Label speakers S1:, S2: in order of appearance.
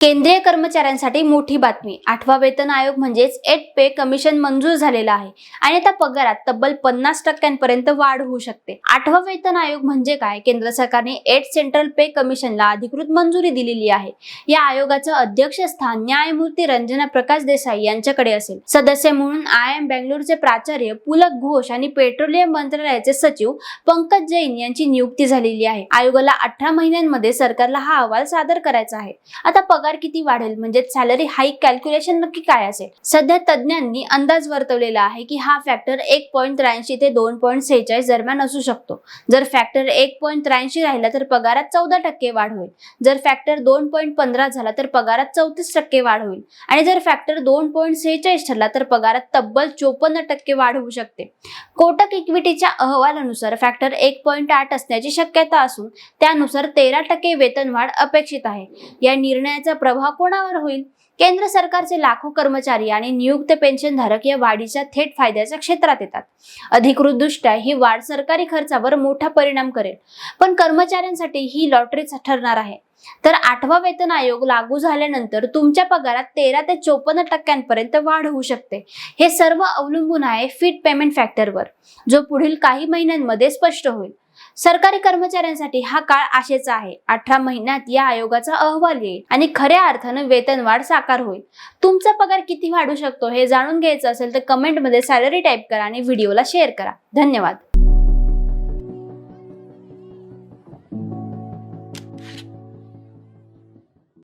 S1: केंद्रीय कर्मचाऱ्यांसाठी मोठी बातमी. आठवा वेतन आयोग म्हणजेच एट पे कमिशन मंजूर झालेला आहे. आणि आता पगारात तब्बल पन्नास टक्क्यांपर्यंत वाढ होऊ शकते. आठवा वेतन आयोग म्हणजे काय? केंद्र सरकारने एट सेंट्रल पे कमिशनला अधिकृत मंजुरी दिलेली आहे. या आयोगाचं अध्यक्षस्थान न्यायमूर्ती रंजना प्रकाश देसाई यांच्याकडे असेल. सदस्य म्हणून आय एम बेंगलोरचे प्राचार्य पुलक घोष आणि पेट्रोलियम मंत्रालयाचे सचिव पंकज जैन यांची नियुक्ती झालेली आहे. आयोगाला अठरा महिन्यांमध्ये सरकारला हा अहवाल सादर करायचा आहे. आता पगार किती वाढेल? म्हणजे सॅलरी हाईक कॅल्क्युलेशन नक्की काय असेल? सध्या तज्ज्ञांनी अंदाज वर्तवलेला आहे की हा फॅक्टर एक पॉईंट त्र्याऐंशी ते दोन पॉईंट सेहेचाळीस दरम्यान असू शकतो. जर फॅक्टर एक पॉईंट त्र्याऐंशी राहिला तर पगारात चौदा टक्के वाढ होईल. जर फॅक्टर दोन पॉईंट पंधरा झाला तर पगारात चौतीस टक्के वाढ होईल. आणि जर फॅक्टर दोन पॉईंट सेहेचाळीस ठरला तर पगारात तब्बल चोपन्न टक्के वाढ होऊ शकते. कोटक इक्विटीच्या अहवालानुसार फॅक्टर एक पॉईंट आठ असण्याची शक्यता असून त्यानुसार तेरा टक्के वेतनवाढ अपेक्षित आहे. या निर्णयाचा प्रभाव कोणावर होईल? केंद्र सरकारचे लाखो कर्मचारी आणि नियुक्त पेन्शनधारक या वाढीच्या थेट फायद्याच्या क्षेत्रात येतात. अधिकृतदृष्ट्या ही वाढ सरकारी खर्चावर मोठा परिणाम करेल. पण कर्मचाऱ्यांसाठी ही लॉटरीच ठरणार आहे. तर आठवा वेतन आयोग लागू झाल्यानंतर तुमच्या पगारात तेरा ते चोपन्न टक्क्यांपर्यंत वाढ होऊ शकते. हे सर्व अवलंबून आहे फिट पेमेंट फॅक्टरवर जो पुढील काही महिन्यांमध्ये स्पष्ट होईल. सरकारी कर्मचाऱ्यांसाठी हा काळ आशेचा आहे. अठरा महिन्यात या आयोगाचा अहवाल येईल आणि खऱ्या अर्थानं वेतनवाढ साकार होईल. तुमचा पगार किती वाढू शकतो हे जाणून घ्यायचं असेल तर कमेंटमध्ये सॅलरी टाईप करा आणि व्हिडिओला शेअर करा. धन्यवाद.